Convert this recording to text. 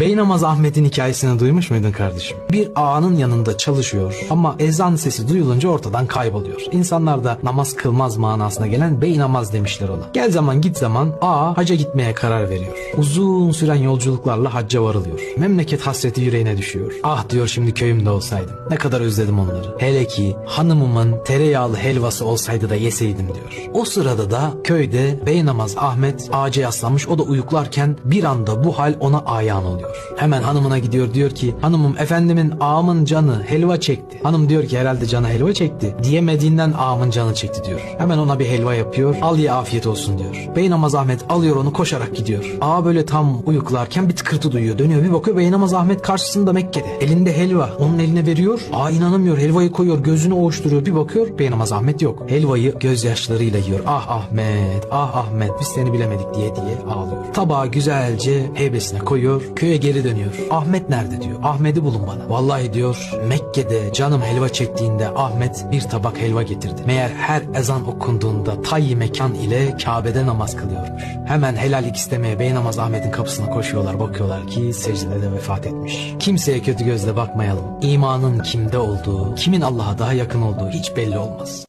Beynamaz Ahmet'in hikayesini duymuş muydun kardeşim? Bir ağanın yanında çalışıyor ama ezan sesi duyulunca ortadan kayboluyor. İnsanlar da namaz kılmaz manasına gelen beynamaz demişler ona. Gel zaman git zaman ağa hacca gitmeye karar veriyor. Uzun süren yolculuklarla hacca varılıyor. Memleket hasreti yüreğine düşüyor. Ah diyor şimdi köyümde olsaydım. Ne kadar özledim onları. Hele ki hanımımın tereyağlı helvası olsaydı da yeseydim diyor. O sırada da köyde beynamaz Ahmet ağaca yaslanmış o da uyuklarken bir anda bu hal ona ayağın oluyor. Hemen hanımına gidiyor diyor ki hanımım efendimin ağamın canı helva çekti. Hanım diyor ki herhalde canı helva çekti. Diyemediğinden ağamın canı çekti diyor. Hemen ona bir helva yapıyor. Al ye afiyet olsun diyor. Beynamaz Ahmet alıyor onu koşarak gidiyor. Ağa böyle tam uyuklarken bir tıkırtı duyuyor. Dönüyor bir bakıyor Beynamaz Ahmet karşısında Mekke'de. Elinde helva. Onun eline veriyor. Ağa inanamıyor. Helvayı koyuyor. Gözünü ovuşturuyor. Bir bakıyor Beynamaz Ahmet yok. Helvayı gözyaşlarıyla yiyor. Ah Ahmet, ah Ahmet biz seni bilemedik diye diye ağlıyor. Tabağı güzelce heybesine koyuyor. Köye geri dönüyor. Ahmet nerede diyor. Ahmet'i bulun bana. Vallahi diyor Mekke'de canım helva çektiğinde Ahmet bir tabak helva getirdi. Meğer her ezan okunduğunda tayyi mekan ile Kabe'de namaz kılıyormuş. Hemen helallik istemeye Beynamaz Ahmet'in kapısına koşuyorlar. Bakıyorlar ki secdede vefat etmiş. Kimseye kötü gözle bakmayalım. İmanın kimde olduğu, kimin Allah'a daha yakın olduğu hiç belli olmaz.